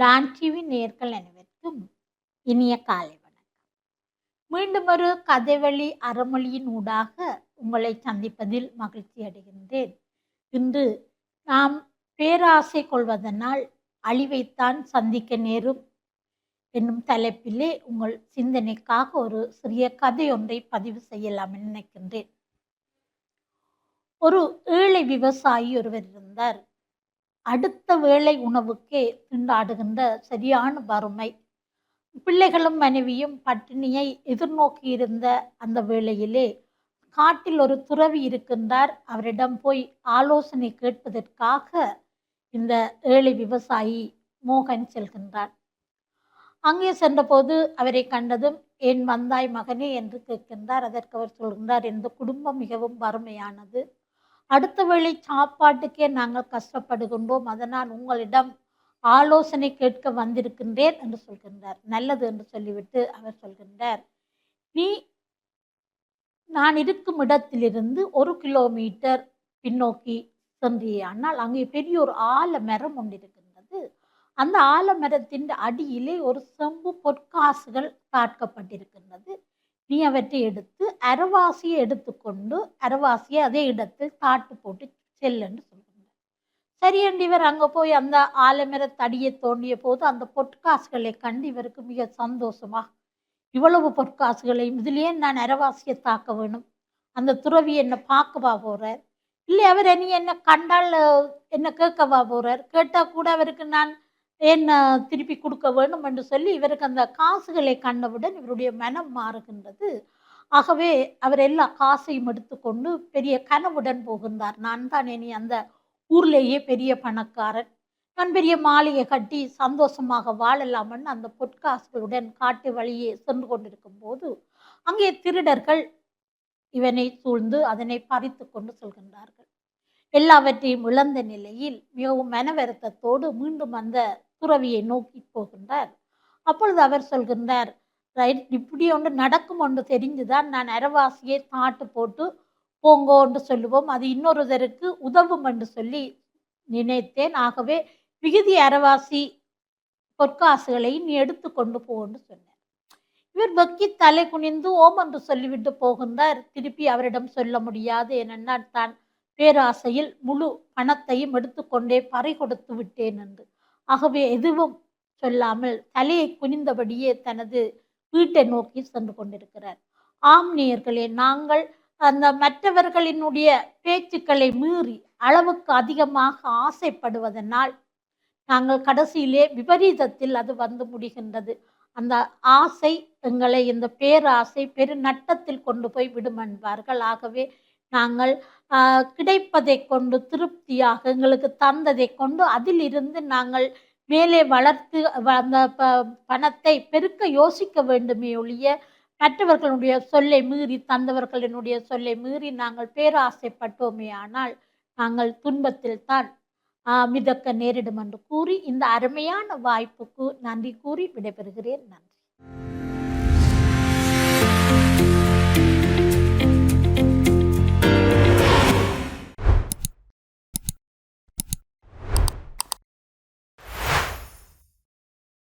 Don TV நேர்கள் அனைவருக்கும் இனிய காலை வணக்கம். மீண்டும் ஒரு கதைவழி அறமொழியின் ஊடாக உங்களை சந்திப்பதில் மகிழ்ச்சி அடைகின்றேன். இன்று நாம் பேராசை கொள்வதனால் அழிவைத்தான் சந்திக்க நேரும் என்னும் தலைப்பிலே உங்கள் சிந்தனைக்காக ஒரு சிறிய கதை ஒன்றை பதிவு செய்யலாம் நினைக்கின்றேன். ஒரு ஏழை விவசாயி ஒருவர் இருந்தார். அடுத்த வேளை உணவுக்கே திண்டாடுகின்ற சரியான வறுமை. பிள்ளைகளும் மனைவியும் பட்டினியை எதிர்நோக்கி இருந்த அந்த வேளையிலே காட்டில் ஒரு துறவி இருக்கின்றார். அவரிடம் போய் ஆலோசனை கேட்பதற்காக இந்த ஏழை விவசாயி மோகன் செல்கின்றார். அங்கே சென்றபோது அவரை கண்டதும் ஏன் வந்தாய் மகனே என்று கேட்கின்றார். அதற்கு அவர் சொல்கின்றார் இந்த குடும்பம் மிகவும் வறுமையானது. அடுத்த வேளை சாப்பாட்டுக்கே நாங்கள் கஷ்டப்படுகின்றோம். அதனால் உங்களிடம் ஆலோசனை கேட்க வந்திருக்கின்றேன் என்று சொல்கின்றார். நல்லது என்று சொல்லிவிட்டு அவர் சொல்கின்றார். நீ நான் இருக்கும் இடத்திலிருந்து ஒரு கிலோமீட்டர் பின்னோக்கி சென்றியானால் அங்கே பெரிய ஒரு ஆலமரம் ஒன்று இருக்கின்றது. அந்த ஆலமரத்தின் அடியிலே ஒரு செம்பு பொற்காசுகள் தாட்கப்பட்டிருக்கின்றது நீ அவற்றை எடுத்து அரவாசியை எடுத்துக்கொண்டு அரவாசியை அதே இடத்தில் தாட்டு போட்டு செல்லுன்னு சொல்லுங்க சரியண்டு இவர் அங்கே போய் அந்த ஆலமர தடியை தோண்டிய போது அந்த பொற்காசுகளை கண்டு இவருக்கு மிக சந்தோஷமா இவ்வளவு பொற்காசுகளையும் இதுலேயே நான் அரவாசியை தாக்க வேணும்? அந்த துறவி என்னை பார்க்கவா போறார்? இல்லை அவர் நீ என்ன கண்டால் என்ன கேட்கவா போறார்? கேட்டால் கூட அவருக்கு நான் என்ன திருப்பி கொடுக்க வேண்டும் என்று சொல்லி இவருக்கு அந்த காசுகளை கண்டவுடன் இவருடைய மனம் மாறுகின்றது. ஆகவே அவர் எல்லா காசையும் எடுத்துக்கொண்டு பெரிய கனவுடன் போகின்றார். நான் தான் இனி அந்த ஊர்லேயே பெரிய பணக்காரன். நான் பெரிய மாளிகை கட்டி சந்தோஷமாக வாழலாமன்னு அந்த பொற்காசுகளுடன் காட்டு வழியே சென்று கொண்டிருக்கும் போது அங்கே திருடர்கள் இவனை சூழ்ந்து அதனை பறித்து கொண்டு செல்கின்றார்கள். எல்லாவற்றையும் இழந்த நிலையில் மிகவும் மன வருத்தத்தோடு மீண்டும் அந்த துறவியை நோக்கி போகின்றார். அப்பொழுது அவர் சொல்கின்றார் ரைட் இப்படி ஒன்று நடக்கும் ஒன்று தெரிஞ்சுதான் நான் அரவாசியை தாட்டு போட்டு போங்கோ என்று சொல்லுவோம். அது இன்னொருதருக்கு உதவும் என்று சொல்லி நினைத்தேன். ஆகவே விகுதி அரவாசி பொற்காசுகளை நீ எடுத்து கொண்டு போன்னு சொன்னார். இவர் வெக்கி தலை குனிந்து ஓம் என்று சொல்லிவிட்டு போகின்றார். திருப்பி அவரிடம் சொல்ல முடியாது. ஏனென்றால் தான் பேராசையில் முழு பணத்தையும் எடுத்துக்கொண்டே பறை கொடுத்து விட்டேன் என்று. ஆகவே எதுவும் சொல்லாமல் தலையை குனிந்தபடியே தனது வீட்டை நோக்கி சென்று கொண்டிருக்கிறார். ஆம் நேயர்களே நாங்கள் அந்த மற்றவர்களினுடைய பேச்சுக்களை மீறி அளவுக்கு அதிகமாக ஆசைப்படுவதனால் நாங்கள் கடைசியிலே விபரீதத்தில் அது வந்து முடிகின்றது. அந்த ஆசை எங்களை இந்த பேராசை பெரு நட்டத்தில் கொண்டு போய் விடும் என்பார்கள். ஆகவே நாங்கள் கிடைப்பதை கொண்டு திருப்தியாக எங்களுக்கு தந்ததை கொண்டு அதிலிருந்து நாங்கள் மேலே வளர்த்து அந்த பணத்தை பெருக்க யோசிக்க வேண்டுமே ஒழிய மற்றவர்களுடைய சொல்லை மீறி தந்தவர்களினுடைய சொல்லை மீறி நாங்கள் பேராசைப்பட்டோமே ஆனால் நாங்கள் துன்பத்தில் தான் மிதக்க நேரிடும் என்று கூறி இந்த அருமையான வாய்ப்புக்கு நன்றி கூறி விடைபெறுகிறேன். நன்றி.